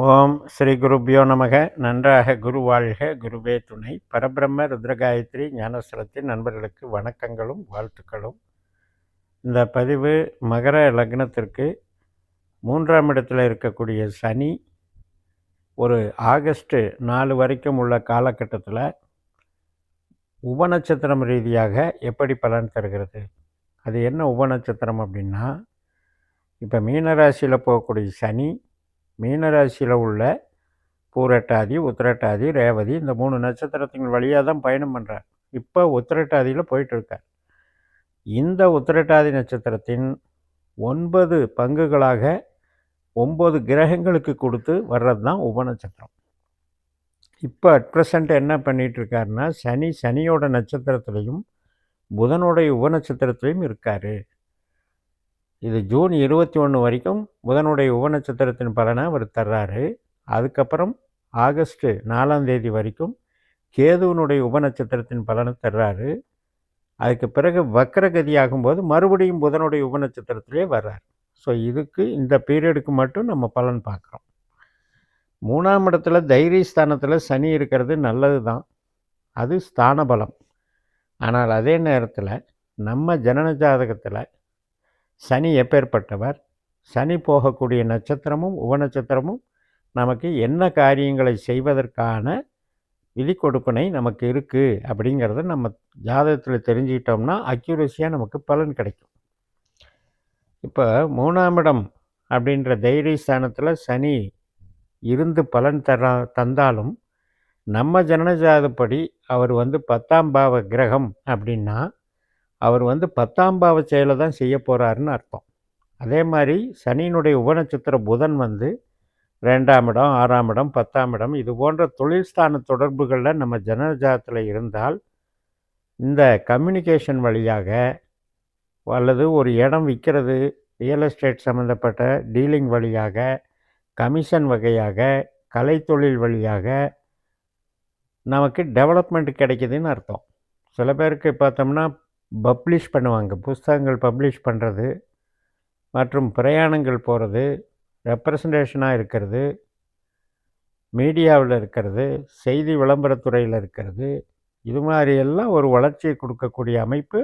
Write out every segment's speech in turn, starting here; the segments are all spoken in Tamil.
ஓம் ஸ்ரீ குருபியோ நமக. நன்றாக குரு வாழ்க. குருவே துணை. பரபிரம்ம ருத்ரகாயத்ரி ஞானஸ்தலத்தின் நண்பர்களுக்கு வணக்கங்களும் வாழ்த்துக்களும். இந்த பதிவு மகர லக்னத்திற்கு மூன்றாம் இடத்தில் இருக்கக்கூடிய சனி ஒரு ஆகஸ்ட்டு நாலு வரைக்கும் உள்ள காலகட்டத்தில் உபநட்சத்திரம் ரீதியாக எப்படி பலன் தருகிறது? அது என்ன உபநட்சத்திரம் அப்படின்னா இப்போ மீனராசியில் போகக்கூடிய சனி மீனராசியில் உள்ள பூரட்டாதி உத்திரட்டாதி ரேவதி இந்த மூணு நட்சத்திரத்தின் வழியாக தான் பயணம் பண்ணுறார் இப்போ உத்திரட்டாதியில் போயிட்டுருக்கார். இந்த உத்திரட்டாதி நட்சத்திரத்தின் ஒன்பது பங்குகளாக ஒம்பது கிரகங்களுக்கு கொடுத்து வர்றது தான் உபநட்சத்திரம். இப்போ அட் ப்ரெசண்ட் என்ன பண்ணிகிட்ருக்காருன்னா சனி சனியோட நட்சத்திரத்துலேயும் புதனுடைய உபநட்சத்திரத்துலேயும் இருக்கார். இது ஜூன் இருபத்தி ஒன்று வரைக்கும் புதனுடைய உபநட்சத்திரத்தின் பலனை அவர் தர்றாரு. அதுக்கப்புறம் ஆகஸ்ட்டு நாலாம் தேதி வரைக்கும் கேதுவனுடைய உபநட்சத்திரத்தின் பலனை தர்றாரு. அதுக்கு பிறகு வக்கரகதி ஆகும்போது மறுபடியும் புதனுடைய உபநட்சத்திரத்திலே வர்றார். ஸோ இதுக்கு இந்த பீரியடுக்கு மட்டும் நம்ம பலன் பார்க்குறோம். மூணாம் இடத்துல தைரிய ஸ்தானத்தில் சனி இருக்கிறது நல்லது தான். அது ஸ்தான பலம் ஆனால் அதே நேரத்தில் நம்ம ஜனன ஜாதகத்தில் சனி எப்பேற்பட்டவர்? சனி போகக்கூடிய நட்சத்திரமும் உபநட்சத்திரமும் நமக்கு என்ன காரியங்களை செய்வதற்கான விதி நமக்கு இருக்குது அப்படிங்கிறத நம்ம ஜாதகத்தில் தெரிஞ்சுக்கிட்டோம்னா அக்யூரஸியாக நமக்கு பலன் கிடைக்கும். இப்போ மூணாம் இடம் அப்படின்ற தைரிய ஸ்தானத்தில் சனி இருந்து பலன் தர தந்தாலும் நம்ம ஜனனஜாதப்படி அவர் வந்து பத்தாம் பாவ கிரகம் அப்படின்னா அவர் வந்து பத்தாம் பாவ செயலை தான் செய்ய போகிறாருன்னு அர்த்தம். அதே மாதிரி சனியினுடைய உபநட்சத்திர புதன் வந்து ரெண்டாம் இடம் ஆறாம் இடம் பத்தாம் இடம் இது போன்ற தொழில்ஸ்தான தொடர்புகளில் நம்ம ஜனஜாதத்தில் இருந்தால் இந்த கம்யூனிகேஷன் வழியாக அல்லது ஒரு இடம் விற்கிறது ரியல் எஸ்டேட் சம்மந்தப்பட்ட டீலிங் வழியாக கமிஷன் வகையாக கலைத்தொழில் வழியாக நமக்கு டெவலப்மெண்ட் கிடைக்குதுன்னு அர்த்தம். சில பேருக்கு பார்த்தோம்னா பப்ளிஷ் பண்ணுவாங்க. புஸ்தகங்கள் பப்ளிஷ் பண்ணுறது மற்றும் பிரயாணங்கள் போகிறது ரெப்ரசன்டேஷனாக இருக்கிறது மீடியாவில் இருக்கிறது செய்தி விளம்பரத்துறையில் இருக்கிறது இது மாதிரியெல்லாம் ஒரு வளர்ச்சியை கொடுக்கக்கூடிய அமைப்பு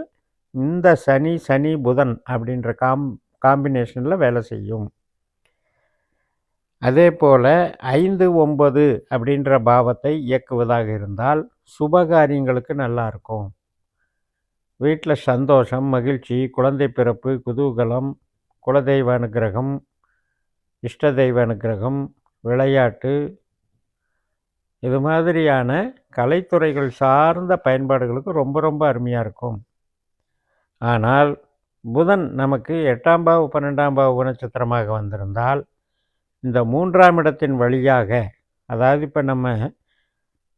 இந்த சனி சனி புதன் அப்படின்ற காம் காம்பினேஷனில் வேலை செய்யும். அதே போல் ஐந்து ஒம்பது அப்படின்ற பாவத்தை இயக்குவதாக இருந்தால் சுபகாரியங்களுக்கு நல்லாயிருக்கும் வீட்டில் சந்தோஷம் மகிழ்ச்சி குழந்தை பிறப்பு குதூகலம் குலதெய்வ அனுகிரகம் இஷ்ட தெய்வ அனுகிரகம் விளையாட்டு இது மாதிரியான கலைத்துறைகள் சார்ந்த பயன்பாடுகளுக்கு ரொம்ப ரொம்ப அருமையாக இருக்கும். ஆனால் புதன் நமக்கு எட்டாம் பாவு பன்னெண்டாம் பாவு நட்சத்திரமாக வந்திருந்தால் இந்த மூன்றாம் இடத்தின் வழியாக அதாவது இப்போ நம்ம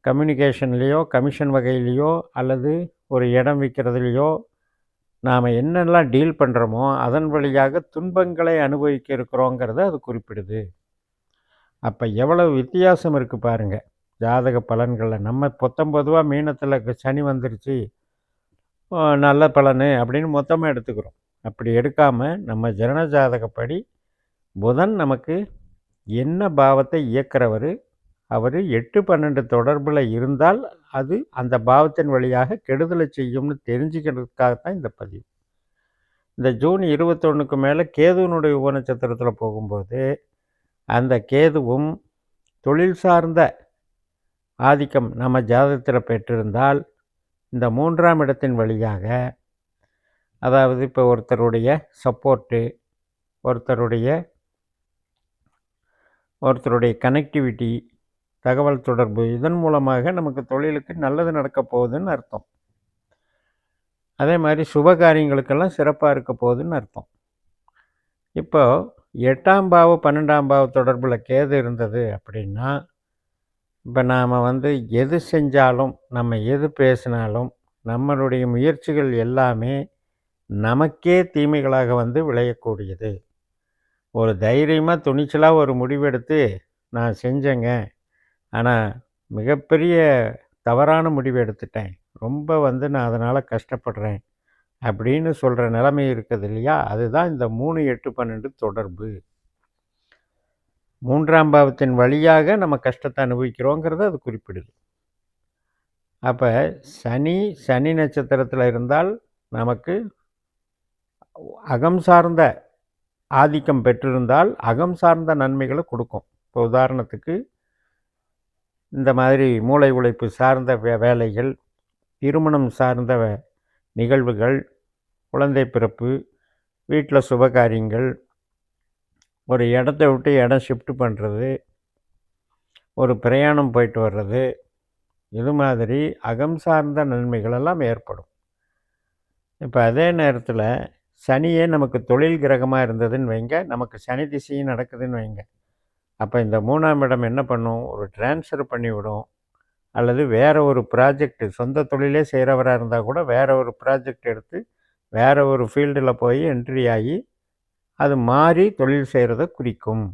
கம்யூனிகேஷன்லேயோ கமிஷன் வகையிலையோ அல்லது ஒரு இடம் விற்கிறதுலையோ நாம் என்னெல்லாம் டீல் பண்ணுறோமோ அதன் வழியாக துன்பங்களை அனுபவிக்க இருக்கிறோங்கிறத அது குறிப்பிடுது. அப்போ எவ்வளவு வித்தியாசம் இருக்குது பாருங்கள் ஜாதக பலன்களில் நம்ம பொத்தம்பொதுவாக மீனத்தில் சனி வந்துருச்சு நல்ல பலன் அப்படின்னு மொத்தமாக எடுத்துக்கிறோம். அப்படி எடுக்காமல் நம்ம ஜனன ஜாதகப்படி புதன் நமக்கு என்ன பாவத்தை இயக்கிறவர் அவர் எட்டு பன்னெண்டு தொடர்பில் இருந்தால் அது அந்த பாவத்தின் வழியாக கெடுதலை செய்யும்னு தெரிஞ்சுக்கிறதுக்காக தான் இந்த பதிவு. இந்த ஜூன் இருபத்தொன்றுக்கு மேலே கேதுவனுடைய உபநட்சத்திரத்தில் போகும்போது அந்த கேதுவும் தொழில் சார்ந்த ஆதிக்கம் நம்ம ஜாதகத்தில் பெற்றிருந்தால் இந்த மூன்றாம் இடத்தின் வழியாக அதாவது இப்போ ஒருத்தருடைய சப்போர்ட்டு ஒருத்தருடைய ஒருத்தருடைய கனெக்டிவிட்டி தகவல் தொடர்பு. இதன் மூலமாக நமக்கு தொழிலுக்கு நல்லது நடக்க போகுதுன்னு அர்த்தம். அதே மாதிரி சுப காரியங்களுக்கெல்லாம் சிறப்பாக இருக்க போகுதுன்னு அர்த்தம். இப்போ எட்டாம் பாவ பன்னெண்டாம் பாவ தொடர்பில் கேது இருந்தது அப்படின்னா இப்போ நாம் வந்து எது செஞ்சாலும் நம்ம எது பேசினாலும் நம்மளுடைய முயற்சிகள் எல்லாமே நமக்கே தீமைகளாக வந்து விளையக்கூடியது. ஒரு தைரியமாக துணிச்சலாக ஒரு முடிவெடுத்து நான் செஞ்சேங்க ஆனால் மிகப்பெரிய தவறான முடிவு எடுத்துட்டேன். ரொம்ப வந்து நான் அதனால் கஷ்டப்படுறேன் அப்படின்னு சொல்கிற நிலைமை இருக்குது இல்லையா? அதுதான் இந்த மூணு எட்டு பன்னெண்டு தொடர்பு. மூன்றாம் பாவத்தின் வழியாக நம்ம கஷ்டத்தை அனுபவிக்கிறோங்கிறத அது குறிப்பிடுது. அப்போ சனி சனி நட்சத்திரத்தில் இருந்தால் நமக்கு அகம் சார்ந்த ஆதிக்கம் பெற்றிருந்தால் அகம் சார்ந்த நன்மைகளை கொடுக்கும். இப்போ உதாரணத்துக்கு இந்த மாதிரி மூளை உழைப்பு சார்ந்த வே வேலைகள் திருமணம் சார்ந்த நிகழ்வுகள் குழந்தை பிறப்பு வீட்டில் சுபகாரியங்கள் ஒரு இடத்த விட்டு இடம் ஷிஃப்ட் பண்ணுறது ஒரு பிரயாணம் போயிட்டு வர்றது இது மாதிரி அகம் சார்ந்த நன்மைகளெல்லாம் ஏற்படும். இப்போ அதே நேரத்தில் சனியே நமக்கு தொழில் கிரகமாக இருந்ததுன்னு வைங்க நமக்கு சனி திசையும் நடக்குதுன்னு வைங்க. அப்போ இந்த மூணாம் இடம் என்ன பண்ணும்? ஒரு டிரான்ஸ்ஃபர் பண்ணிவிடும். அல்லது வேறு ஒரு ப்ராஜெக்ட் சொந்த தொழிலே செய்கிறவராக இருந்தால் கூட வேறு ஒரு ப்ராஜெக்ட் எடுத்து வேறு ஒரு ஃபீல்டில் போய் என்ட்ரி ஆகி அது மாறி தொழில் செய்கிறத குறிக்கும்.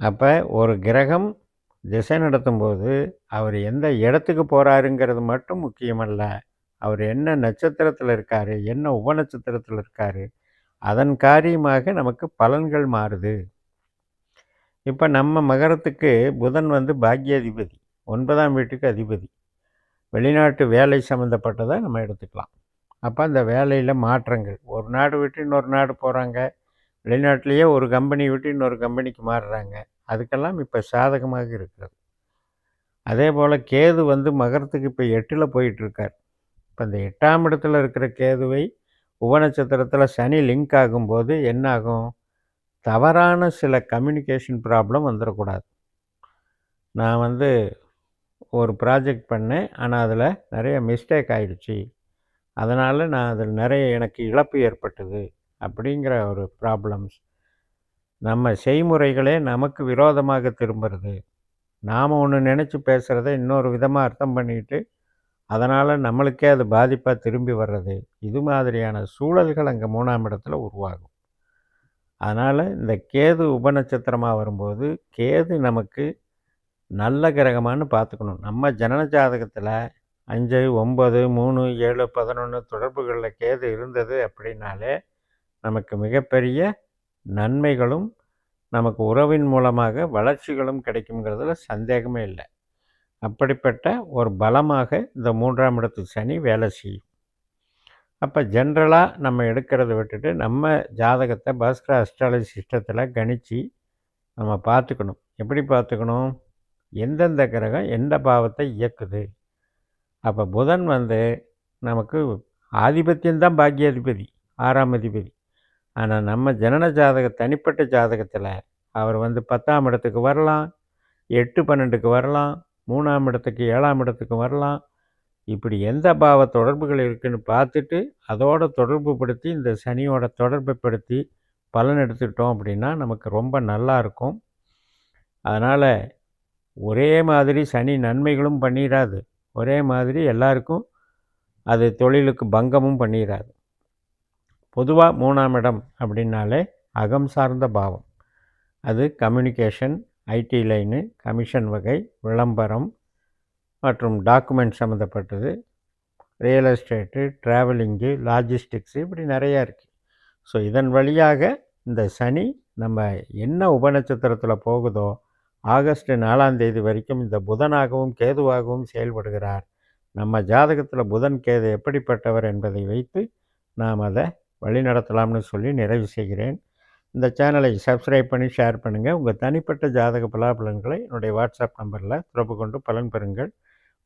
அப்போ ஒரு கிரகம் திசை நடத்தும்போது அவர் எந்த இடத்துக்கு போகிறாருங்கிறது மட்டும் முக்கியமல்ல. அவர் என்ன நட்சத்திரத்தில் இருக்கார்? என்ன உபநட்சத்திரத்தில் இருக்கார்? அதன் காரியமாக நமக்கு பலன்கள் மாறுது. இப்போ நம்ம மகரத்துக்கு புதன் வந்து பாக்யாதிபதி ஒன்பதாம் வீட்டுக்கு அதிபதி. வெளிநாட்டு வேலை சம்மந்தப்பட்டதை நம்ம எடுத்துக்கலாம். அப்போ அந்த வேலையில் மாற்றங்கள். ஒரு நாடு விட்டு இன்னொரு நாடு போகிறாங்க வெளிநாட்டிலேயே ஒரு கம்பெனி விட்டு இன்னொரு கம்பெனிக்கு மாறுறாங்க. அதுக்கெல்லாம் இப்போ சாதகமாக இருக்கிறது. அதே போல் கேது வந்து மகரத்துக்கு இப்போ எட்டில் போயிட்டுருக்கார். இப்போ இந்த எட்டாம் இடத்துல இருக்கிற கேதுவை உபநட்சத்திரத்தில் சனி லிங்க் ஆகும்போது என்ன ஆகும் தவறான சில கம்யூனிகேஷன் ப்ராப்ளம் வந்துடக்கூடாது நான் வந்து ஒரு ப்ராஜெக்ட் பண்ணேன் ஆனால் அதில் நிறைய மிஸ்டேக் ஆகிடுச்சி அதனால் நான் அதில் நிறைய எனக்கு இழப்பு ஏற்பட்டது அப்படிங்கிற ஒரு ப்ராப்ளம்ஸ் நம்ம செய்முறைகளே நமக்கு விரோதமாக திரும்புறது. நாம் ஒன்று நினச்சி பேசுகிறத இன்னொரு விதமாக அர்த்தம் பண்ணிக்கிட்டு அதனால் நம்மளுக்கே அது பாதிப்பாக திரும்பி வர்றது. இது மாதிரியான சூழல்கள் அங்கே மூணாம் இடத்துல உருவாகும். அதனால் இந்த கேது உபநட்சத்திரமாக வரும்போது கேது நமக்கு நல்ல கிரகமானு பார்த்துக்கணும். நம்ம ஜனன ஜாதகத்தில் அஞ்சு ஒம்பது மூணு ஏழு பதினொன்று தொடர்புகளில் கேது இருந்தது அப்படின்னாலே நமக்கு மிகப்பெரிய நன்மைகளும் நமக்கு உறவின் மூலமாக வளர்ச்சிகளும் கிடைக்குங்கிறதுல சந்தேகமே இல்லை. அப்படிப்பட்ட ஒரு பலமாக இந்த மூன்றாம் இடத்து சனி வேலை செய்யும். அப்போ ஜென்ரலாக நம்ம எடுக்கிறத விட்டுட்டு நம்ம ஜாதகத்தை பாஸ்கர அஸ்ட்ராலஜி சிஸ்டத்தில் கணித்து நம்ம பார்த்துக்கணும். எப்படி பார்த்துக்கணும்? எந்தெந்த கிரகம் எந்த பாவத்தை இயக்குது? அப்போ புதன் வந்து நமக்கு ஆதிபத்தியம்தான் பாக்கியாதிபதி ஆறாம் அதிபதி. ஆனால் நம்ம ஜனன ஜாதக தனிப்பட்ட ஜாதகத்தில் அவர் வந்து பத்தாம் இடத்துக்கு வரலாம் எட்டு பன்னெண்டுக்கு வரலாம் மூணாம் இடத்துக்கு ஏழாம் இடத்துக்கு வரலாம் இப்படி எந்த பாவ தொடர்புகள் இருக்குதுன்னு பார்த்துட்டு அதோட தொடர்பு படுத்தி இந்த சனியோட தொடர்பை படுத்தி பலன் எடுத்துக்கிட்டோம் அப்படின்னா நமக்கு ரொம்ப நல்லா இருக்கும். அதனால் ஒரே மாதிரி சனி நன்மைகளும் பண்ணிடாது ஒரே மாதிரி எல்லாருக்கும் அது தொழிலுக்கு பங்கமும் பண்ணிடாது பொதுவாக மூணாம் இடம் அப்படின்னாலே அகம் சார்ந்த பாவம். அது கம்யூனிகேஷன் ஐடி லைனு கமிஷன் வகை விளம்பரம் மற்றும் டாக்குமெண்ட் சம்மந்தப்பட்டது. ரியல் எஸ்டேட்டு ட்ராவலிங்கு லாஜிஸ்டிக்ஸு இப்படி நிறையா இருக்குது ஸோ இதன் வழியாக இந்த சனி நம்ம என்ன உபநட்சத்திரத்தில் போகுதோ ஆகஸ்ட் நாலாம் தேதி வரைக்கும் இந்த புதனாகவும் கேதுவாகவும் செயல்படுகிறார். நம்ம ஜாதகத்தில் புதன் கேது எப்படிப்பட்டவர் என்பதை வைத்து நாம் அதை வழி நடத்தலாம்னு சொல்லி நிறைவு செய்கிறேன். இந்த சேனலை சப்ஸ்கிரைப் பண்ணி ஷேர் பண்ணுங்கள் உங்கள் தனிப்பட்ட ஜாதக பலாபலன்களை என்னுடைய வாட்ஸ்அப் நம்பரில் தொடர்பு கொண்டு பலன் பெறுங்கள்.